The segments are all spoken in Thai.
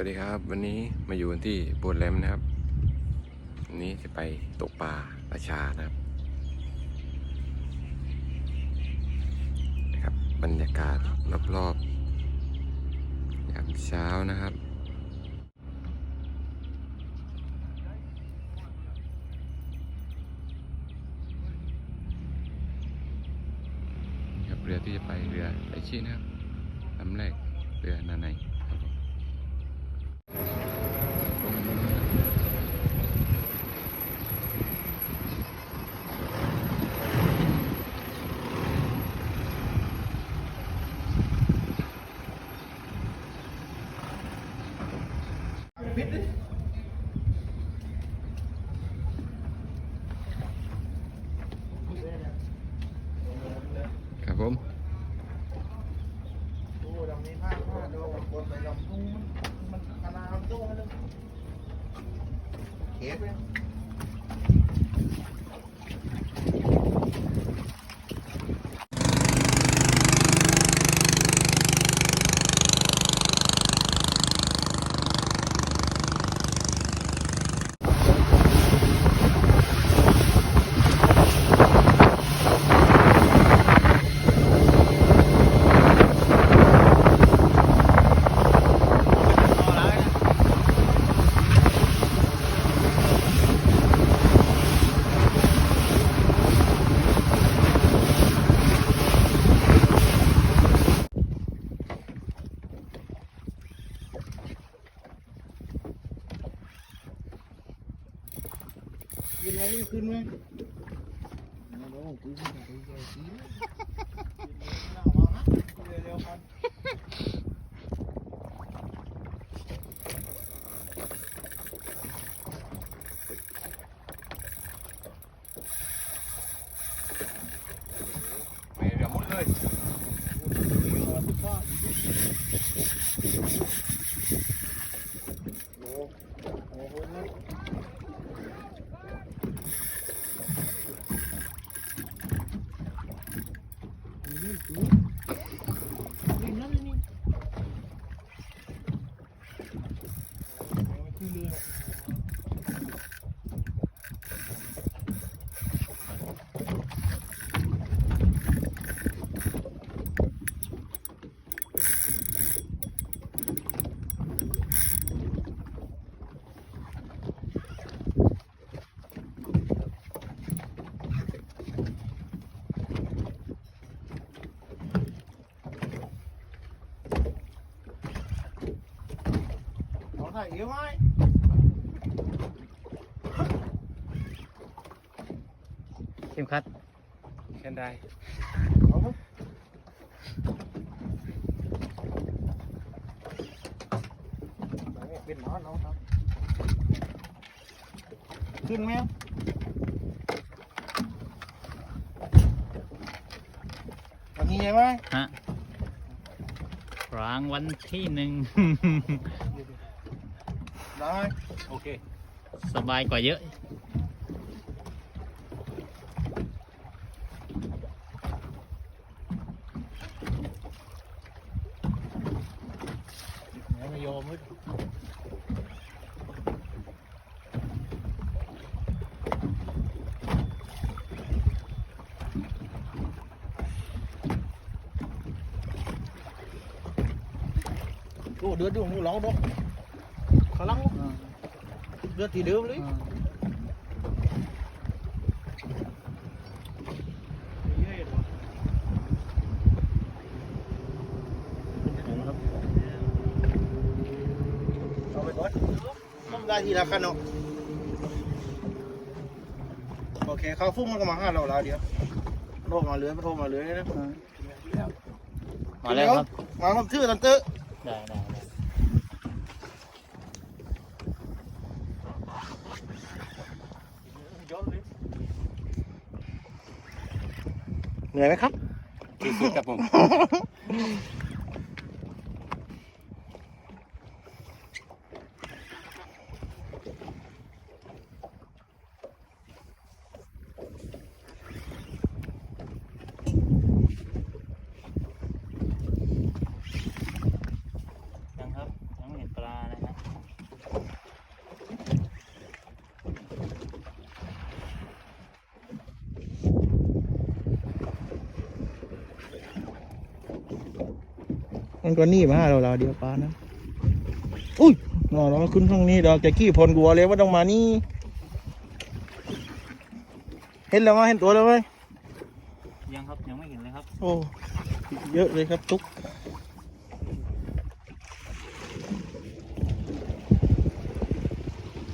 วัสดีครับ วันนี้มาอยู่กันที่โบนแลมนะครับวันนี้จะไปตกปลาประชานะครับนะครับ บรรยากาศรอบๆยามเช้านะครับนะครับเรือที่จะไปเรือไอชีนะครับลำแรกเรือนาใน ครับผมครับผม ดูดำนี้ผ้าผ้าดูบนไปดำตู้มันมันขนาดตู้มันเก็บเลย ขึ้นไหมนี่ขึ้นไหมไม่รู้ขึ้นไม่ได้ขึ้นขึ้นน่าวังนะเร็วๆกันไปเรือมุดเลยโอ้โห เอาถ่ายเอวไว้ เข็มขัด แค่ ได้เป็นหมอนเอาครับ ขึ้นไหมวันนี้ใช่ไหมฮะรางวัลที่หนึ่ง ได้ โอเค สบายกว่าเยอะ ไม่ยอมเลยโอ้เดือดดูหมูร้องดอกขลังเดือดทีเดิมเลย เอาไปก่อนต้อง ได้ทีละคันเนาะโอเคเขาฟุ้งมันก็มาห้าเราแล้วเดี๋ยวโทรมาเรือยมาโทรมาเรือยนะมาแล้วครับมาผมชื่อตันเตอร์ได้ได้ได้เหนื่อยไหมครับสุดๆครับผม ยังครับ ยังไม่เห็นปลานะฮะ มันก็หนี่มาหาเราเราเดียวปลานะอุ้ยนอนเราขึ้นข้างนี้เราจะขี้พลกลัวเลยว่าต้องมานี่ เห็นแล้วไหมเห็นตัวแล้วไหมยังครับยังไม่เห็นเลยครับ โอ้เยอะเลยครับตุ๊ก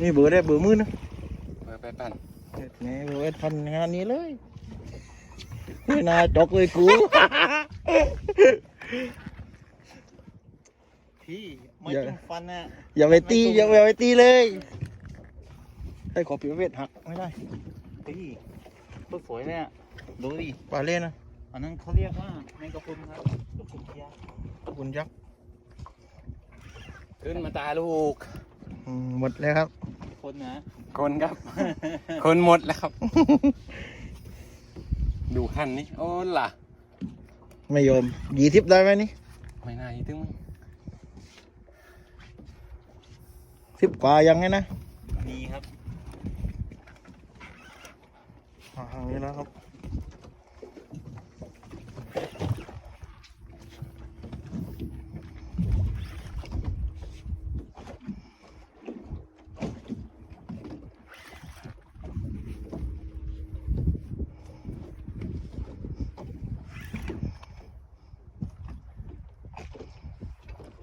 นี่เบอร์ได้เบอร์มือนะมาไปปั่นแหนี่เบอร์เอ็ดพันงานนี้เลยไม่น่าจกเลยกู พี่ไม่อย่า ต้องฟันนะอย่าไปตีอย่าไปตีเลยให้ขอผิวเวทหักไม่ได้พี่ตัวสวยเลยอะดูดิปลาเล่นนะอันนั้นเขาเรียกว่าแมงกะพรุนครับกะพรุนเทียขอบคุณยักษ์ขึ้นมาตาลูก อืมหมดแล้วครับ คนนะคนครับ คนหมดแล้วครับ ดูคันนี้โอ้ล่ะ ไม่ยอมยี่ทิพได้ไหมนี่ ไม่น่าอีตึงมึง สิบกว่ายังไงนะ มีครับอ่าทางนี้แล้วครับ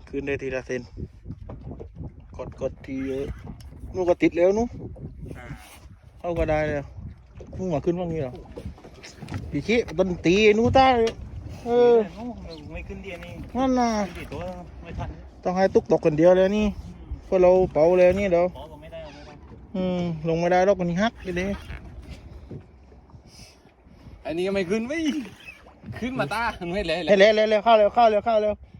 ขึ้นได้ทีละเซนก ดกดทีเยอะนู่นก็ติดแล้วนู้นเข้าก็ได้เลยนู่นมาขึ้นว่างนี้เหรอพี่ชิต้นตีไอ้นู้นตาเลยเออโอ้ไม่ขึ้นเดียนี่นั่นน่ะขึ้นกี่ตัวไม่ทันต้องให้ตุ๊กตกคนเดียวเลยนี่เพราะเราเป่าเลยนี่เดี๋ยวขอก็ไม่ได้เอาไม่ได้อืมลงไม่ได้หรอกคนนี้ฮักเลยอันนี้ก็ไม่ขึ้นไม่ขึ้นมาตาไม่เลยเลเห็ยนแล้วเร็วเร็วเข้าเร็วเข้าเร็วเข้าเร็วตัวนี้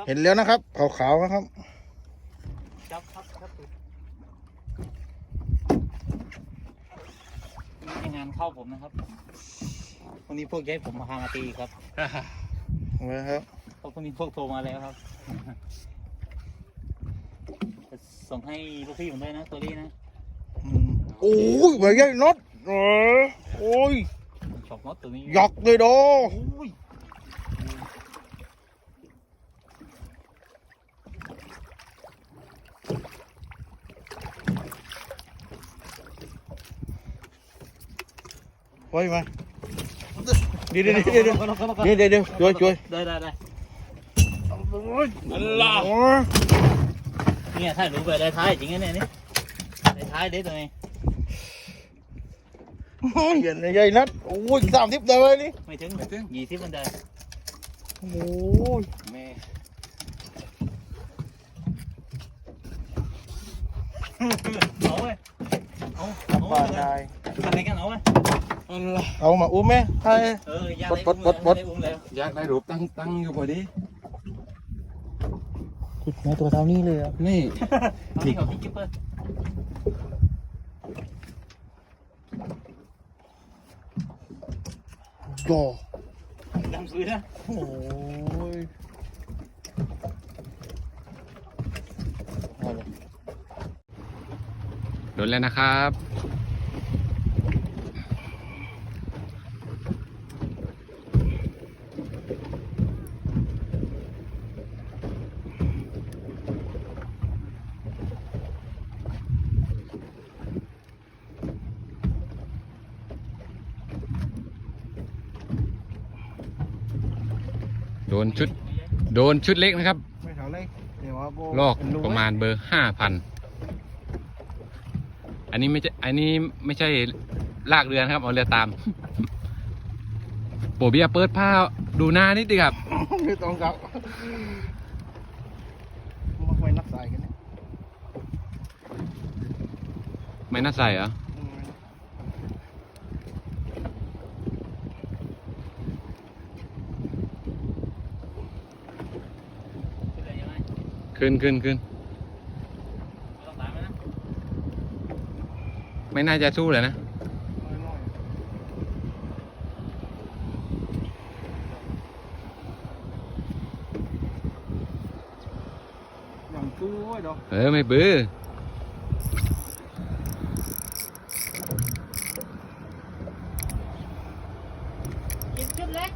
ครับเห็นแล้วนะครับขาวๆนะครับจับครับครับนี่งานเข้าผมนะครับวันนี้พวกย้ายผมมาพามาตีครับนะครับเพราะพวกนี้พวกโทรมาแล้วครับจะส่งให้ลูกพี่ผมด้วยนะตัวนี้นะอืมโอ้ยใบใหญ่น็อตเออโอ้ยชอบมดตัวนี้หยอกเลยโดโอ้ ยไว้มาเดี๋ยวเดี๋ยวเดี๋ยวเดี๋ยวเดี๋ยวเดี๋ยวเดี๋ยวช่วยช่วยได้ได้ได้อัลลอฮ์โอ้ยเนี่ยถ้าหนูไปได้ท้ายจริงๆเนี่ยนี่ได้ท้ายเด็ดตัวนี้โอ้ยใหญ่ใหญ่นัดโอ้ยสามสิบได้ไหมนี่ไม่ถึงยี่สิบมันได้โอ้ยแม่เอาเว้ยเอากลับบ้านได้ทำไงกันเอาเว้ยอัลลอฮ์เอามาอุ้มไหมให้เออยาปลดปลดปลดปลดได้อุ้มแล้วอยากได้รูปตั้งตั้งอยู่พอดีขุดในตัวเท่านี้เลยอะนี่ เอาที่เขาที่กิ๊บเปอร์โดดำซื้อนะโอ้ยเอาเลยโดนแล้วนะครับ นชุด โดนชุดเล็กนะครับไม่เท่าไรเดี๋ยวว่ากูลอกเป็นรูประมาณเบอร์ห้าพันอันนี้ไม่ใช่อันนี้ไม่ใช่ลากเรือนะครับ เอาเรือตามโปเบียร์เปิดผ้าดูหน้านิดดีครับไม่ต้องกลับมาไว้นักสายกันเนี่ยไม่น่าใส่เหรอ อืม ขึ้นเลยยังไง ขึ้นขึ้นขึ้นไม่ต้องตามมันนะไม่น่าจะสู้เลยนะน้อยๆอย่างซื้อไว้ดอกเออไม่บื้อกินชุดเล็ก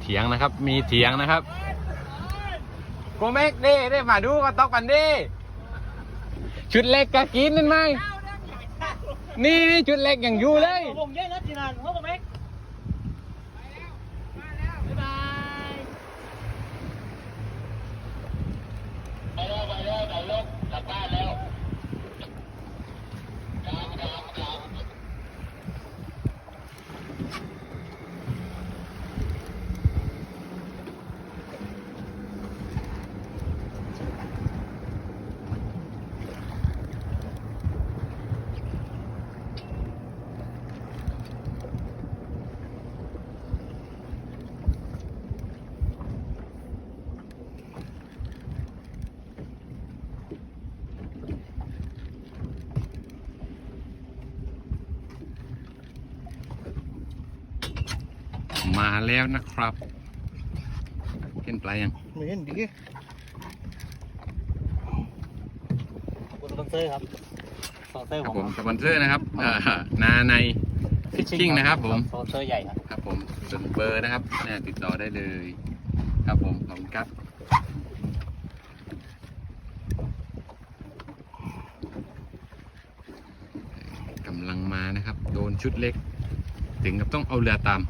เถียงนะครับ มีเถียงนะครับโก เมกเด้ได้มาดูก็ตอกปันเด้ชุดเล็กกะกินนั่นไหมนี่นี่ชุดเล็กอย่างอยู่เลยผมเยอะนะจีนานเขาบอกไหมบ๊ายบายมา แล้วนะครับ เห็นปลายังไม่เห็นดีขอบคุณสปอนเซอร์ครับสปอนเซอร์ครับผผมมสปอนเซอร์นะครับอ่านาใน Fishing นะครับ ผมสปอนเซอร์ใหญ่ครับครับผมส่วนเบอร์นะครับเนี่ยติดต่อได้เลย ครับผมขอบคุณครับกำลังมานะครับ โดนชุดเล็ก ถึงกับต้องเอาเรือตาม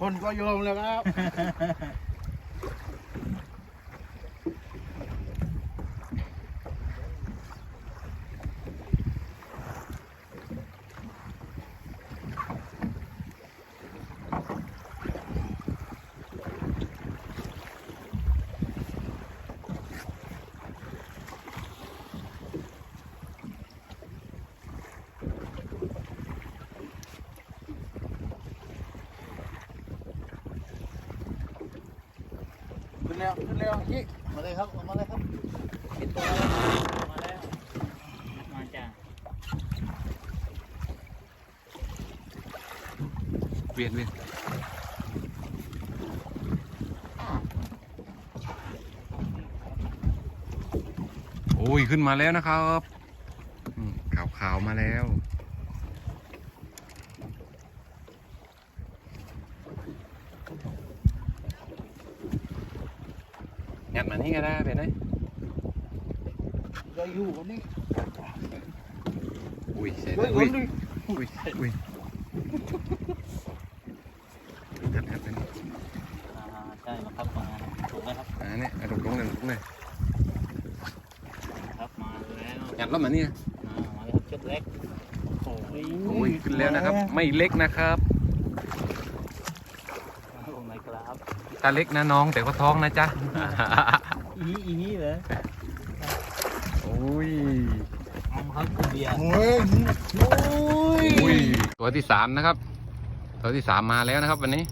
คนก็ยอมแล้วครับ แล้วขึ้นแล้วยี่มาเลยครับมาเลยครับปิดตัวมาแล้วมาจ้าเวียนเวียนโอ้ยขึ้นมาแล้วนะครับอืมขาวๆมาแล้ว งัดมานี่ก็ได้เป็นไงจะอยู่คนนี้อุ้ยเสร็จเฮ้แล้ยวคอุ้ยนนี้อุ้ยอุ้ยงัดงัดเป็นอ่าใช่มาครับมาถูกไหมครับอ่าเนี่ยเอาตรงๆเลยตรงๆเลยครับมาแล้วงัดแล้วมานี่นะอ่ามาเลยครับชุดเล็กโอ้ยโอ้ยขึ้นแล้วนะครับ ไม่เล็กนะครับ โอ้ไม่ครับ ตาเล็กนะน้องแต่ก็ท้องนะจ๊ะ อีอีเหรอโอ้ยเอาครับคุณเบียร์โอ้ยโอ้ยอุ้ยตัวที่สามนะครับ ตัวที่สามมาแล้วนะครับวันนี้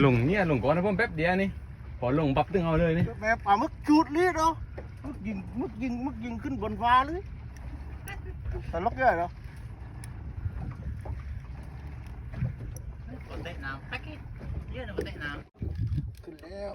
หลงเนี่ยหลงก่อนนะผมแป๊บเดียวนี่พอหลงปั๊บตึงเอาเลยนี่แม่ป่ามึกจุดเลยเหรอมึกยิงมึกยิงมึกยิงขึ้นบนฟ้าเลยแต่ล็อกได้เหรอคนเตะน้ำแป๊กกี้เยอะนะคนเตะน้ขึ้นแล้ว